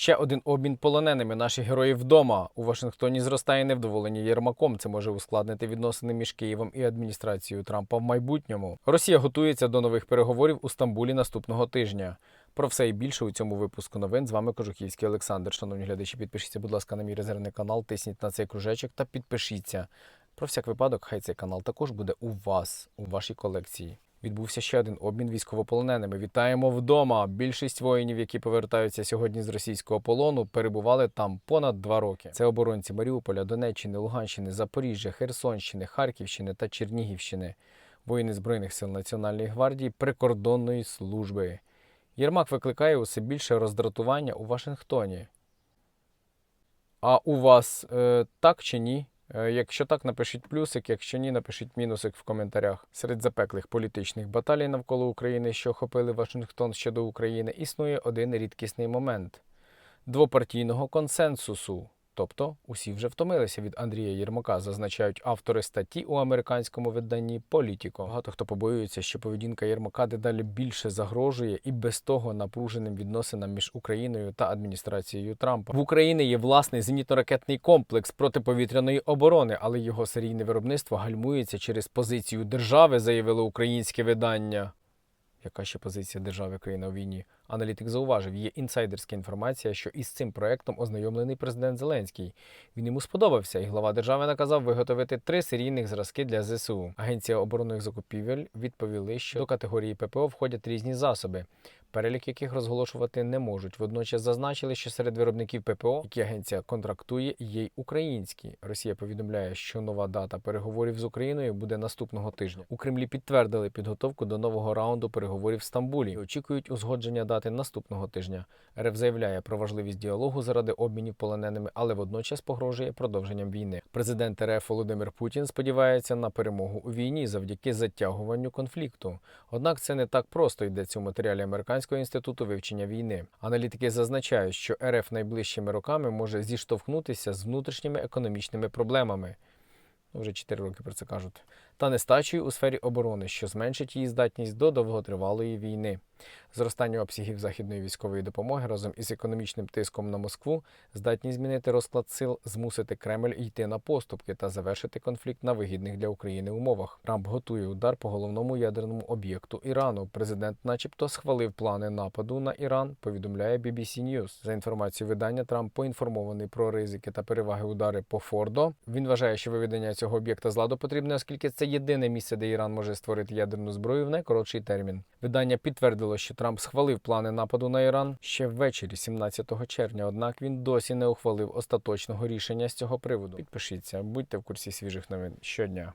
Ще один обмін полоненими. Наші герої вдома. У Вашингтоні зростає невдоволення Єрмаком. Це може ускладнити відносини між Києвом і адміністрацією Трампа в майбутньому. Росія готується до нових переговорів у Стамбулі наступного тижня. Про все і більше у цьому випуску новин. З вами Кожухівський Олександр. Шановні глядачі, підпишіться, будь ласка, на мій резервний канал, тисніть на цей кружечок та підпишіться. Про всяк випадок, хай цей канал також буде у вас, у вашій колекції. Відбувся ще один обмін військовополоненими. Вітаємо вдома. Більшість воїнів, які повертаються сьогодні з російського полону, перебували там понад два роки. Це оборонці Маріуполя, Донеччини, Луганщини, Запоріжжя, Херсонщини, Харківщини та Чернігівщини, воїни збройних сил Національної гвардії, прикордонної служби. Єрмак викликає усе більше роздратування у Вашингтоні. А у вас е, так чи ні? Е, Якщо так, напишіть плюсик, якщо ні, напишіть мінусик в коментарях. Серед запеклих політичних баталій навколо України, що охопили Вашингтон щодо України, існує один рідкісний момент двопартійного консенсусу. Тобто усі вже втомилися від Андрія Єрмака, зазначають автори статті у американському виданні Політіко. Багато хто побоюється, що поведінка Єрмака дедалі більше загрожує і без того напруженим відносинам між Україною та адміністрацією Трампа. В Україні є власний зенітно-ракетний комплекс протиповітряної оборони, але його серійне виробництво гальмується через позицію держави, заявило українське видання. Яка ще позиція держави країна у війні? Аналітик зауважив, є інсайдерська інформація, що із цим проектом ознайомлений президент Зеленський. Він йому сподобався, і глава держави наказав виготовити три серійних зразки для ЗСУ. Агенція оборонних закупівель відповіли, що до категорії ППО входять різні засоби, перелік яких розголошувати не можуть. Водночас зазначили, що серед виробників ППО, які агенція контрактує, є й українські. Росія повідомляє, що нова дата переговорів з Україною буде наступного тижня. У Кремлі підтвердили підготовку до нового раунду переговорів в Стамбулі. Очікують узгодження дати наступного тижня. РФ заявляє про важливість діалогу заради обмінів полоненими, але водночас погрожує продовженням війни. Президент РФ Володимир Путін сподівається на перемогу у війні завдяки затягуванню конфлікту. Однак це не так просто йдеться у матеріалі Американського інституту вивчення війни. Аналітики зазначають, що РФ найближчими роками може зіштовхнутися з внутрішніми економічними проблемами. Вже 4 роки про це кажуть. Та нестачею у сфері оборони, що зменшить її здатність до довготривалої війни. Зростання обсягів західної військової допомоги разом із економічним тиском на Москву здатні змінити розклад сил, змусити Кремль йти на поступки та завершити конфлікт на вигідних для України умовах. Трамп готує удар по головному ядерному об'єкту Ірану. Президент, начебто, схвалив плани нападу на Іран. Повідомляє BBC News. За інформацією видання, Трамп поінформований про ризики та переваги удари по Фордо. Він вважає, що виведення цього об'єкта з ладу потрібне, оскільки це єдине місце, де Іран може створити ядерну зброю в найкоротший термін. Видання підтвердило, що Трамп схвалив плани нападу на Іран ще ввечері, 17 червня. Однак він досі не ухвалив остаточного рішення з цього приводу. Підпишіться, будьте в курсі свіжих новин щодня.